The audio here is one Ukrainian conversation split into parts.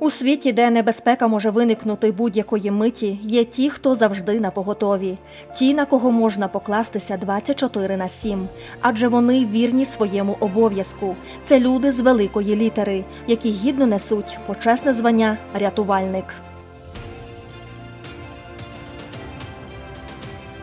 У світі, де небезпека може виникнути будь-якої миті, є ті, хто завжди на поготові, ті, на кого можна покластися 24 на 7, адже вони вірні своєму обов'язку. Це люди з великої літери, які гідно несуть почесне звання рятувальник.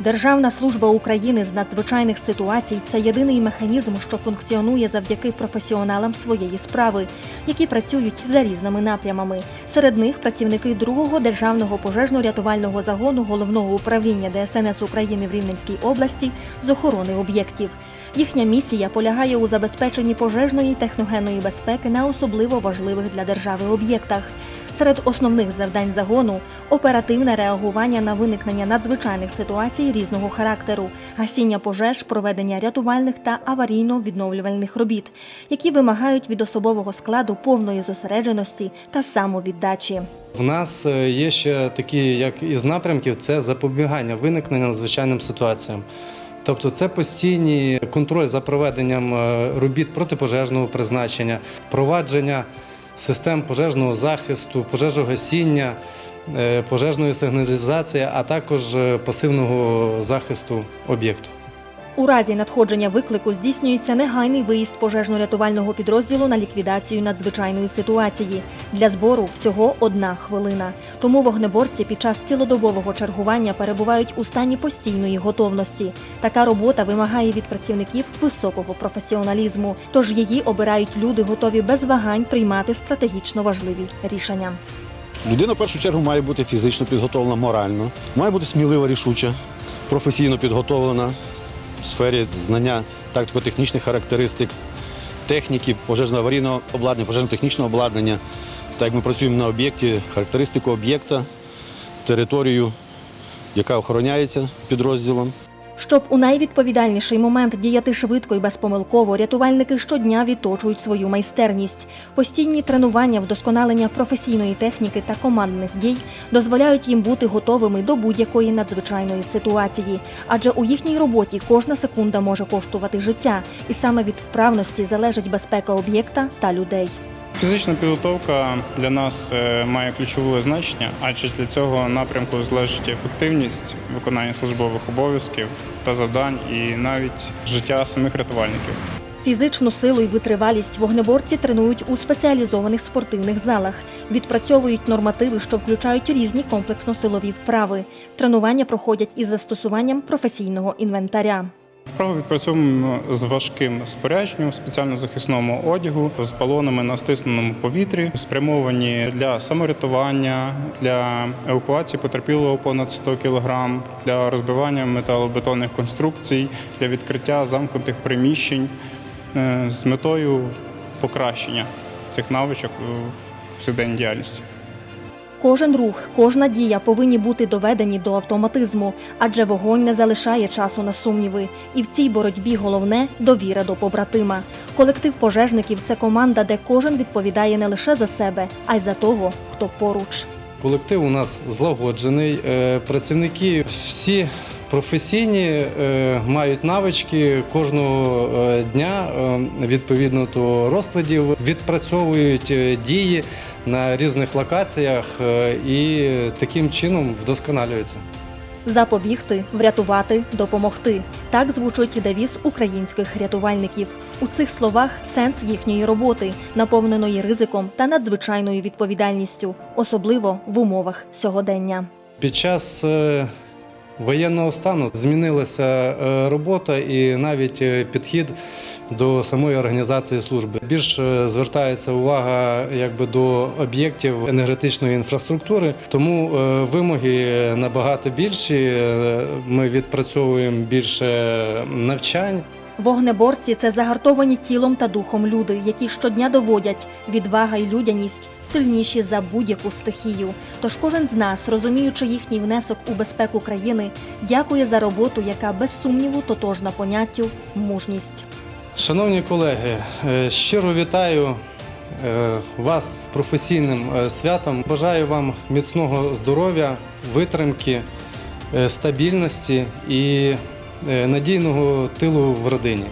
Державна служба України з надзвичайних ситуацій це єдиний механізм, що функціонує завдяки професіоналам своєї справи, які працюють за різними напрямами. Серед них працівники другого державного пожежно-рятувального загону головного управління ДСНС України в Рівненській області з охорони об'єктів. Їхня місія полягає у забезпеченні пожежної техногенної безпеки на особливо важливих для держави об'єктах. Серед основних завдань загону оперативне реагування на виникнення надзвичайних ситуацій різного характеру, гасіння пожеж, проведення рятувальних та аварійно-відновлювальних робіт, які вимагають від особового складу повної зосередженості та самовіддачі. В нас е, є ще такі, як із напрямків, це запобігання виникнення надзвичайним ситуаціям. Тобто це постійний контроль за проведенням е, робіт протипожежного призначення, провадження систем пожежного захисту, пожежогасіння, е, пожежної сигналізації, а також е, пасивного захисту об'єкту. У разі надходження виклику здійснюється негайний виїзд пожежно-рятувального підрозділу на ліквідацію надзвичайної ситуації. Для збору всього одна хвилина. Тому вогнеборці під час цілодобового чергування перебувають у стані постійної готовності. Така робота вимагає від працівників високого професіоналізму, тож її обирають люди, готові без вагань приймати стратегічно важливі рішення. Людина в першу чергу має бути фізично підготовлена, морально, має бути смілива, рішуча, професійно підготовлена в сфері знання тактико-технічних характеристик, техніки, пожежно-аварійного обладнання, пожежно-технічного обладнання. Так як ми працюємо на об'єкті, характеристику об'єкта, територію, яка охороняється підрозділом. Щоб у найвідповідальніший момент діяти швидко і безпомилково, рятувальники щодня відточують свою майстерність. Постійні тренування, вдосконалення професійної техніки та командних дій дозволяють їм бути готовими до будь-якої надзвичайної ситуації. Адже у їхній роботі кожна секунда може коштувати життя, і саме від вправності залежить безпека об'єкта та людей. Фізична підготовка для нас е, має ключове значення, адже для цього напрямку залежить ефективність виконання службових обов'язків та завдань, і навіть життя самих рятувальників. Фізичну силу і витривалість вогнеборці тренують у спеціалізованих спортивних залах, відпрацьовують нормативи, що включають різні комплексно-силові вправи. Тренування проходять із застосуванням професійного інвентаря. Вправо відпрацьовуємо з важким спорядженням спеціально захисному одягу, з балонами на стисненому повітрі, спрямовані для саморятування, для евакуації потерпілого понад 100 кг, для розбивання металобетонних конструкцій, для відкриття замкнутих приміщень е, з метою покращення цих навичок в повсякденній діяльності. Кожен рух, кожна дія повинні бути доведені до автоматизму, адже вогонь не залишає часу на сумніви. І в цій боротьбі головне довіра до побратима. Колектив пожежників це команда, де кожен відповідає не лише за себе, а й за того, хто поруч. Колектив у нас злагоджений. е, Працівники всі професійні, е, мають навички кожного е, дня е, відповідно до розкладів, відпрацьовують дії на різних локаціях і таким чином вдосконалюються. Запобігти, врятувати, допомогти. Так звучить девіз українських рятувальників. У цих словах сенс їхньої роботи, наповненої ризиком та надзвичайною відповідальністю, особливо в умовах сьогодення. Під час воєнного стану змінилася е, робота і навіть е, підхід до самої організації служби. Більш е, звертається увага якби до об'єктів енергетичної інфраструктури, тому вимоги набагато більші. Ми відпрацьовуємо більше навчань. Вогнеборці це загартовані тілом та духом люди, які щодня доводять відвага і людяність сильніші за будь-яку стихію. Тож кожен з нас, розуміючи їхній внесок у безпеку країни, дякує за роботу, яка без сумніву тотожна поняттю мужність. Шановні колеги, е, щиро вітаю е, вас з професійним е, святом. Бажаю вам міцного здоров'я, витримки, стабільності і надійного тилу в родині.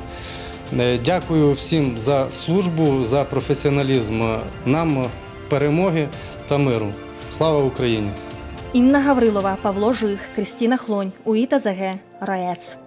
Дякую всім за службу, за професіоналізм. Нам перемоги. та миру. Слава Україні! Інна Гаврилова, Павло Жих, Крістіна Хлонь, УІТА ЗГ, РаЕС.